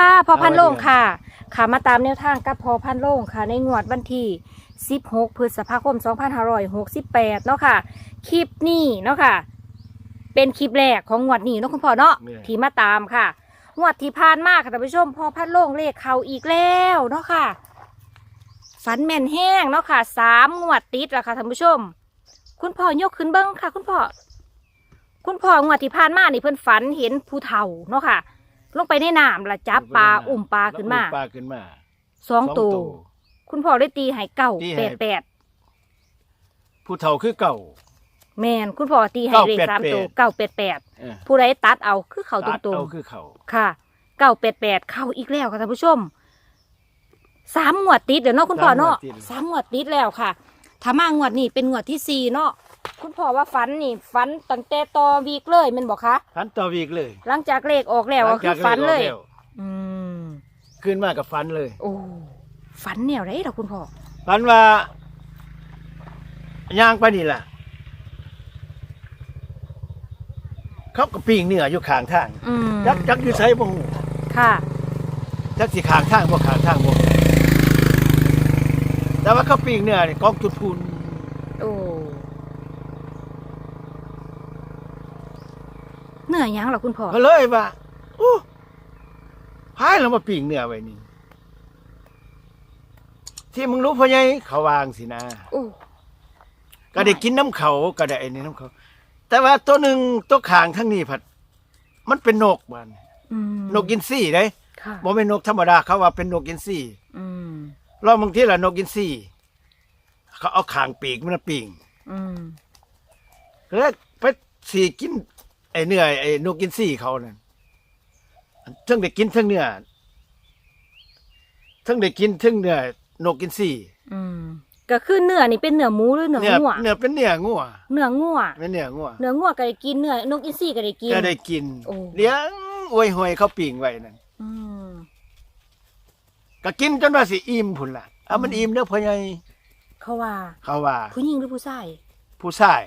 ค่ะพอพันสวัสดีโล่งค่ะ ค่ะมาตามแนวทางกับพอพันโล่งค่ะ ในงวดวันที่ 16 พฤษภาคม 2568 เนาะค่ะ คลิปนี้เนาะค่ะ เป็นคลิปแรกของงวดนี้เนาะคุณพ่อเนาะแม่ ที่มาตามค่ะ งวดที่ผ่านมาค่ะท่านผู้ชมพอพันโล่งเลขเขาอีกแล้วเนาะค่ะ ฝันแม่นแห้งเนาะค่ะสามงวดติดแล้วค่ะท่านผู้ชม คุณพ่อยกขึ้นเบิ้งค่ะ คุณพ่อ คุณพ่องวดที่ผ่านมานี่เพิ่นฝันเห็นผู้เฒ่าเนาะค่ะ ลงไปในน้ำละจับปลาอุ้มปลาขึ้นมาแล้วอุ้ปลาขึ้นมาสองตัวคุณพ่อได้ตีให้เก้าตีแปให้ดแปดผู้เฒ่าคือเก่า แมนคุณพ่อตีให้เลขสามตัวเก้าแปดแปดเออผู้ใดตัดเอาคือเขาตตัดรงเอาคือเขาๆค่ะเก้าแปดแปดเข้าอีกแล้วค่ะท่านผู้ชมสามงวดติดเดี๋ยวเนาะคุณพ่อเนาะสามงวดติดแล้วค่ะถ้ามางวดนี้เป็นงวดที่สี่เนาะ คุณพ่อว่าฝันนี่ฝันตั้งแต่ตอวีกเลยแมันบอกคะฟันต่อวีกเลยหลังจากเลขออกแล้วก็คือฝันเลยหงจากกออกแวอืมขึ้นมากับฟันเลย โอ้ฝันแนวไรล่ะคุณพ่อฟันว่าย่างไปนี่แหละเขาก็ปิ้งเนื้ออยู่ข้างทางอืมจักจักอยู่ไสบ่ฮู้ค่ะ จักสิข้างทางบ่ข้างทางบ่แต่ว่าเขาปิ้งเนื้อนี่กองจุดพูน โอ้ เหนื่อยยังเหรอคุณพ่อก็เลยว่าโอ้หายแล้วมาปิ้งเนื้อไว้นี่ ที่มึงรู้พ่อใหญ่เขาวางสินะโอ้ก็ได้กินน้ำเขาก็ได้ไอ้นี่น้ำเขา แต่ว่าตัวหนึ่งตัวขางทั้งนี้ผัด มันเป็นนกมันอืมนกกินซี่ได้ค่ะบ่เป็นนกธรรมดาเขาว่าเป็นนกกินซี่อืมลองบางทีละนกกินซี่เขาเอาขางปีกมันนะปีงอืม แล้วไปสีกิน ไอ้เนื้อไอ้นกกินซี่เขานั่นทั้งได้กินทั้งเนื้อทั้งได้กินทั้งเนื้อนกกินซี่อืมก็คือเนื้อนี่เป็นเนื้อหมูหรือเนื้อเนื้องัวเนื้อเป็นเนื้องัวเนื้องัวเป็นเนื้องัวเนื้องัวก็ได้กินเนื้อนกอินทรีก็ได้กินก็ได้กินโอ้เลี้ยงอวยหวยเขาปีงไว้นั่นอืมก็กินจนว่าสิอิ่มพุ่นล่ะเอามันอิ่มเด้อพ่อใหญ่เขาว่า เขาว่า ผู้หญิงหรือผู้ชายผู้ชาย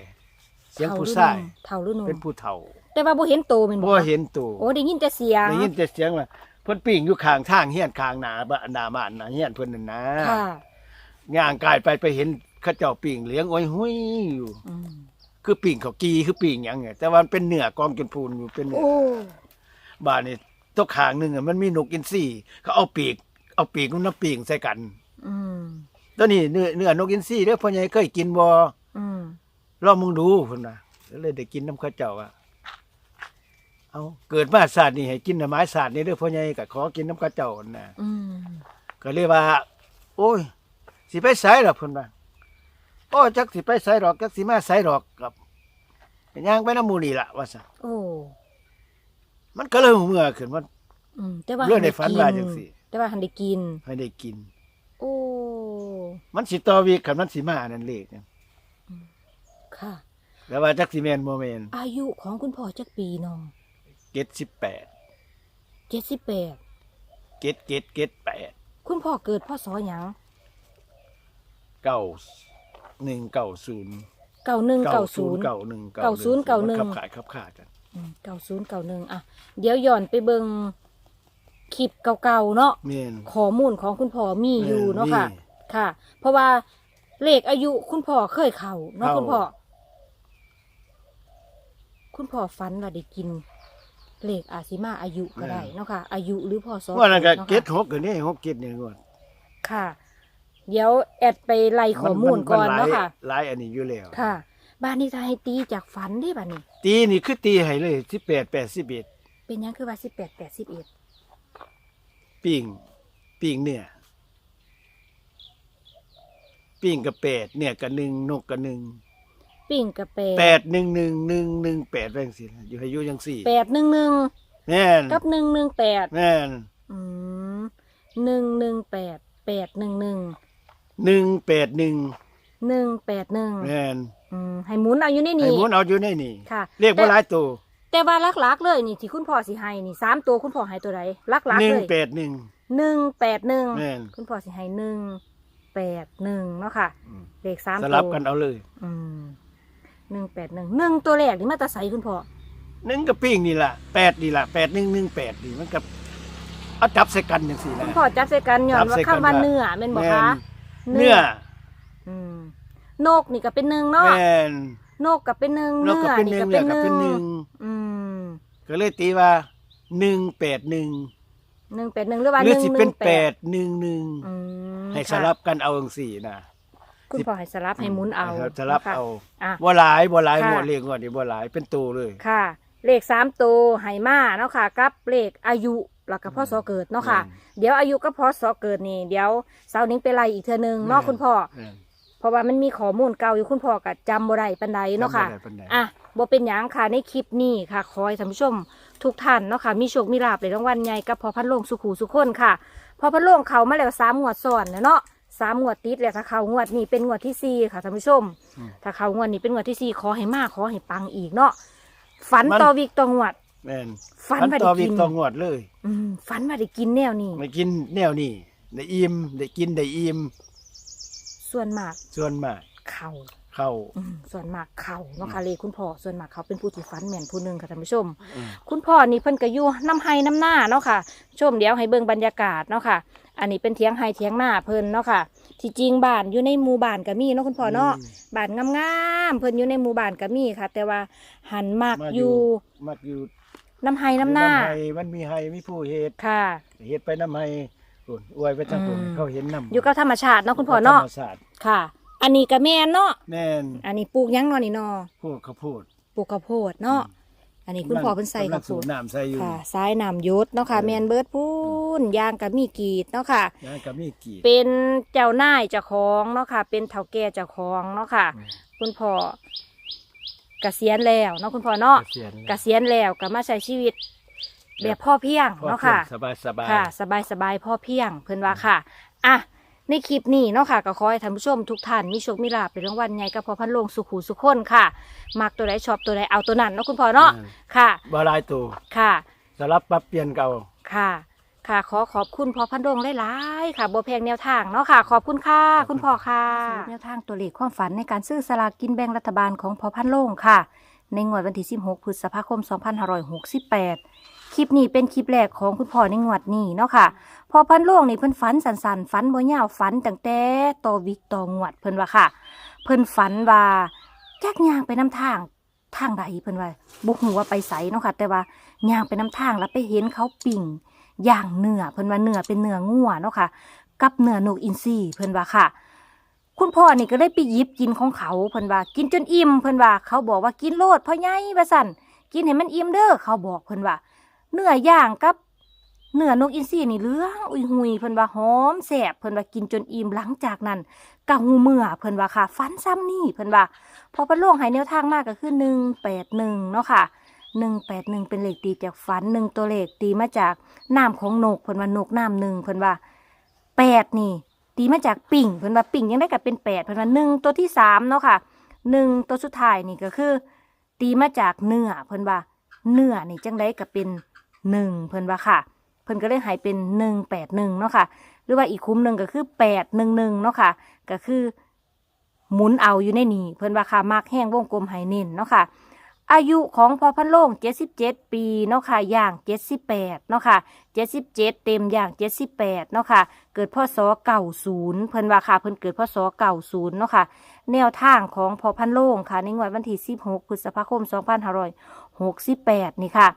เสียงผู้ชายเฒ่าหรือหนุ่มเป็นผู้เฒ่า แต่ว่าบ่เห็นโตแม่นบ่คะเห็นตัวโอ้ได้ยินแต่เสียงได้ยินแต่เสียงว่าเพิ่นปิ้งอยู่ข้างทางเฮียนข้างหน้าบ้านหน้าบ้านน่ะเฮียนเพิ่นนั่นนะค่ะย่างกายไปไปเห็นเขาเจ้าปิ้งเลี้ยงโอ้ยหุยอยู่อืมคือปิ้งเขาวกีคือปิ้งหยังไงแต่ว่ามันเป็นเนื้อกองจนพูนอยู่เป็นเนื้อ โอ้บ้านนี่ตัวข้างหนึงอะมันมีนกอินทรีเขาเอาปีก เอาปีกมันมาปิ้งใส่กันอืม ตัวนี้เนื้อเนื้อนกอินทรีเด้อพ่อใหญ่เคยกินบ่อืม ลองมึงดูพุ่นน่ะก็เลยได้กินน้ำข้าวเจ้าอะเอาเกิดมาศาสตร์นี่ให้กินน้ำไม้ศาสตร์นี่เด้อพ่อใหญ่ก็ขอกินน้ำข้าวเจ้าน่ะอืมก็เลยว่า โอ้ย สิไปไสดอกพุ่นว่าโอ้จักสิไปไสดอกจักสิมาไสดอกกับย่างไปน้ำหมูนี่ล่ะว่าซะโอ้มันก็เลยเมื่อขึ้นว่าอืมแต่ว่าเรื่องในฝันว่าหัจัได้งกิซี่แต่ว่าหันได้กินให้ได้กิน โอ้มันสิต่อวีกคันมันสิมานั่นเลขเนี่ย ค่ะ แล้วว่าจักสิแม่นบ่แม่นอายุของคุณพ่อจักปีน้อง78เจ็ดสิบแปดเกตเกตเกตแปดคุณพ่อเกิดพ่อสอหยังเก้าหนึ่งเก้าศูนย์เก่าหนึ่งเก่าศูนย์เก้าหนึ่งเก้าศูนย์เก้าหนึ่งขับขายขับขาดกันเก่าศูนย์เก่าหนึ่งอะเดี๋ยวย้อนไปเบิงคลิปเก่าๆเนาะเมนข้อมูลของคุณพ่อมีอยู่เนาะค่ะมีค่ะ เพราะว่าเลขอายุคุณพ่อเคยเข่าเนาะเข้าคุณพ่อ คุณพ่อฝันว่าได้กินเลขอาซิมาอายุก็ได้เนาะค่ะ อายุหรือพ่อสอว่านั่นก็นาะเกค่ะตหกกันนี่หกเกตนี่ก่อนค่ะ เดี๋ยวแอดไปไล่ข้อมูลก่อนเนาะค่ะหลายอันนี้อยู่แล้วค่ะ บ้านนี้ถ้าให้ตีจากฝันได้บ้านี้ ตีนี่คือตีให้เลยสิบแปดแปดสิบเอ็ดเป็นหยังคือว่าสิบแปดแปดสิบเอ็ดปิ่งปิ่งเนี่ยปิ่งกับแปดเนี่ยกับหนึ่งนกกับหนึ่ง ปิ่งกับแปดแปดหนึ่งหนึ่งหนึ่งหนึ่งแปดแรงสิอยู่ให้อายุยังสี่แปดหนึ่งหนึ่งแม่นกับหนึ่งหนึ่งแปดแม่นอืมหนึ่งหนึ่งแปดแปดหนึ่งหนึ่งหนึ่งแปดหนึ่งหนึ่งแปดหนึ่งแม่นอืมให้หมุนเอาอยู่ในให้นี้ หมุนเอาอยู่ในนี่ค่ะ เรียกว่าหลายตัวแต่ว่าลักๆเลยนี่ที่คุณพ่อสิให้นี่สามตัวคุณพ่อให้ตัวใดลักๆหนึ่งเลยแปดหนึ่งหนึ่งแปดหนึ่งแม่นคุณพ่อสิให้หนึ่งแปดหนึ่งเนาะค่ะ อืมเลขสามสตัวลับกันเอาเลย อืม หนึ่งแปดหนึ่งหนึ่งตัวแรกนี่มาแตาใสคุณพ่อหนึ่งกับปิ้งนี่ล่ะแปดนี่ล่ะแปดหนึ่งหนึ่งแปดนี่มันกับเอาจับใส่กันจังซี่นะ คุณพ่อจับใส่กันย้อนจับว่าใส่กันคำว่าว่า เนื้อแม่นบ่แม่คะนเนื้ออืมนกนี่ก็เป็นหนึ่งเนาะแม่นนกก็เป็นหนึ่งนกก็เป็นหนี่นึ่งก็เนื้เป็อนก็หเป็นหนึ่นึ่งงอืมก็เลยตีว่าหนึ่งแปดหนึ่งหนึ่งแปดหนึ่งหรือว่าหหรือนึ่งสิหเป็นึ่นงแปแปดดหนึ่งหนึ่งอืมให้สค่ะ ลับกันเอาจังสี่นะ คุณพ่อให้สลับให้หมุนเอาให้สลับนะคะเอาอะ บ่หลายบ่หลายค่ะ งวดเลขงวดนี้บ่หลายเป็นตัวเลย ค่ะ เลขสามตัวไหมาเนาะค่ะ กับเลขอายุแล้วก็พ่อสอเกิดเนาะค่ะเดี๋ยวอายุก็พอสอเกิดนี่เดี๋ยวเสาร์นี้ไปไล่อีกเทื่อนึงเนาะคุณพ่อแม่นเพราะว่ามันมีข้อมูลเก่าอยู่คุณพ่อก็จำบ่ได้ปานใดเนาะค่ะ จำบ่ได้ปานใด อะบ่เป็นหยังค่ะในคลิปนี้ค่ะ ขอให้ท่านผู้ชมทุกท่านเนาะค่ะ มีโชคมีลาภในรางวัลใหญ่กับพอพันโลงสุขูสุขคนค่ะ พอพันโลงเขามาแล้วสามงวดซ้อนแล้วเนาะ สามงวดติดแล้วถ้าเขางวดนี้เป็นงวดที่สี่ค่ะท่านผู้ชม อืมถ้าเขางวดนี้เป็นงวดที่สี่ขอให้มากขอให้ปังอีกเนาะฝันมัน ต่อวิกต่องวด แม่นฝันฝันว่าต่อได้วิกิกน ต่องวดเลย อืมฝันว่าได้กินแนวนี้ไม่กินแนวนี้ได้อิ่มได้กินได้อิ่มส่วนมากส่วนมาก เขา เข้าอืมส่วนมากเขาเนาะค่ะเลยคุณพ่อส่วนมากเขาเป็นผู้ที่ฝันแม่นผู้หนึ่งค่ะท่านผู้ชมอืมคุณพ่อนี่เพิ่นก็อยู่น้ำไห้น้ำหน้าเนาะค่ะชมเดี๋ยวให้เบิ่งบรรยากาศเนาะค่ะ อันนี้เป็นเทียงไห้เทียงหน้าเพิ่นเนาะค่ะ ที่จริงบ้านอยู่ในหมู่บ้านก็มีเนาะคุณพ่อเนาะบ้านงามๆเพิ่นอยู่ในหมู่บ้านก็มีค่ะ แต่ว่าหันมากมาออยู่ยู่มักอยู่น้ำไห้น้ำหน้าไห้มันมีไห้มีผู้เฮ็ดค่ะเฮ็ดไปน้ำไห้พุ่นอวยไปทางพุ่นอืมเขาเห็นน้ำอยู่กับธรรมชาติเนาะคุณพ่อเนาะธรรมชาติค่ะ อันนี้ก็แม่นเนาะแม่นอันนี้ปลูกหยังเนาะนี่เนาะพวกข้าวโพด ปลูกข้าวโพดเนาะอันนี้คุณพ่อเพิ่นใส่กำลัข้างวโพสูบดน้ำใส่อยู่ ค่ะซ้ายน้ำยศเนาะค่ะ เออ แมนเบิร์ดพูนยางกับมีกรีดเนาะค่ะยางก็มีกี่เป็นเจ้านายเจ้าของเนาะค่ะ เป็นเฒ่าแก่เจ้าของเนาะค่ะอืมคุณพ่อเกษียณแล้วเนาะคุณพ่อเนาะ เกษียณเกษียณแล้วก็มาใช้ชีวิตแบบพ่อเพียงเนาะค่ะ สบายสบายค่ะ สบายสบายพ่อเพียงเพิ่นว่าค่ะ อะ ในคลิปนี้เนาะค่ะก็ขอให้ท่านผู้ชมทุกท่านมีโชคมีลาภเป็นรางวัลใหญ่กับพ่อพันโลงสุขหูสุขคนค่ะมักตัวใดชอบตัวใดเอาตัวนั้นเนาะคุณพ่อเนาะค่ะ บ่หลายตัวค่ะ สลับปรับเปลี่ยนเก่า ค่ะ ค่ะ ขอขอบคุณพ่อพันดงหลายๆค่ะบัวแพงแนวทางเนาะค่ะ ขอบคุณค่ะ คุณพ่อค่ะแนวทางตัวเลขความฝันในการซื้อสลากกินแบ่งรัฐบาลของพ่อพันโลงค่ะ ในงวดวันที่ 16 พฤษภาคม 2568 คลิปนี้เป็นคลิปแรกของคุณพ่อในงวดนี้เนาะค่ะ พอพันโลงนี่เพิ่นฝันสันๆฝันบ่ยาวฝันตั้งแต่ต่อวิกต่องวดเพิ่นว่าค่ะ เพิ่นฝันว่าจักยางไปน้ำทางทางใดเพิ่นว่าบ่ฮู้ว่าไปไสเนาะค่ะ แต่ว่ายางไปน้ำทางแล้วไปเห็นเขาปิ่งย่างเนื้อเพิ่นว่าเนื้อเป็นเนื้องัวเนาะค่ะ กับเนื้อนกอินทรีเพิ่นว่าค่ะคุณพ่อนี่ก็เลยไปหยิบกินของเขาเพิ่นว่า กินจนอิ่มเพิ่นว่า เขาบอกว่ากินโลดพ่อใหญ่ว่าสั่นกินให้มันอิ่มเด้อเขาบอกเพิ่นว่า เนื้อย่างกับเนื้อนกอินทรีนี่เหลืองอุยหุยเพิ่นว่าหอมแซ่บเพิ่นว่ากินจนอิ่มหลังจากนั้นกะหูเมื่อเพิ่นว่าค่ะฟันซ้ำนี่เพิ่นว่าพอพระโลงให้แนวทางมากก็คือหนึ่งแปดหนึ่งเนาะค่ะหนึ่งแปดหนึ่งเป็นเลขตีจากฝันหนึ่งตัวเลขตีมาจากน้ำของนกเพิ่นว่านกน้ำหนึ่งเพิ่นว่าแปดนี่ ตีมาจากปิ่งเพิ่นว่าปิ่งยังได้กับเป็นแปดเพิ่นว่าหนึ่งตัวที่สามเนาะค่ะหนึ่งตัวสุดท้ายนี่ก็คือ ตีมาจากเนื้อเพิ่นว่าเนื้อนี่จังได้กับเป็น หนึ่งเพิ่นว่าค่ะ เพิ่นก็เลยหายเป็นหนึ่งแปดหนึ่งเนาะค่ะ หรือว่าอีกคุ้มหนึ่งก็คือแปดหนึ่งหนึ่งเนาะค่ะ ก็คือหมุนเอาอยู่ในนี้เพิ่นว่าค่ะมากแห้งวงกลมไหเน้นเนาะค่ะ อายุของพอพันโล่ง77ปีเนาะค่ะอย่าง78เนาะค่ะ77เจ็ดเต็มอย่าง78เนาะค่ะ เกิดพ่อศ90เพิ่นว่าค่ะเพิ่นเกิดพ่อศ90เนาะค่ะ แนวทางของพอพันโล่งค่ะในงวดวันที่16พฤษภาคม2568นี่ค่ะ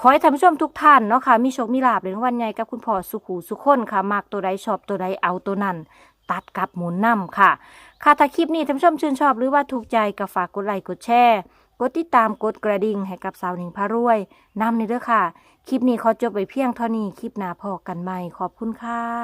ขอให้ท่านผู้ชมทุกท่านเนาะค่ะมีโชคมีลาบในรางวันใหญ่กับคุณพ่อสุขูสุขคนค่ะมากตัวใดชอบตัวใดเอาตัวนั้น ตัดกับหมุนนำค่ะ ค่ะถ้าคลิปนี้ท่านผู้ชมชื่นชอบหรือว่าถูกใจก็ฝากกดไลค์กดแชร์กดติดตามกดกระดิ่งให้กับสาวหนิงพารวยนำในเด้อค่ะ คลิปนี้ขอจบไปเพียงเท่านี้คลิปหน้าพอกันใหม่ขอบคุณค่ะ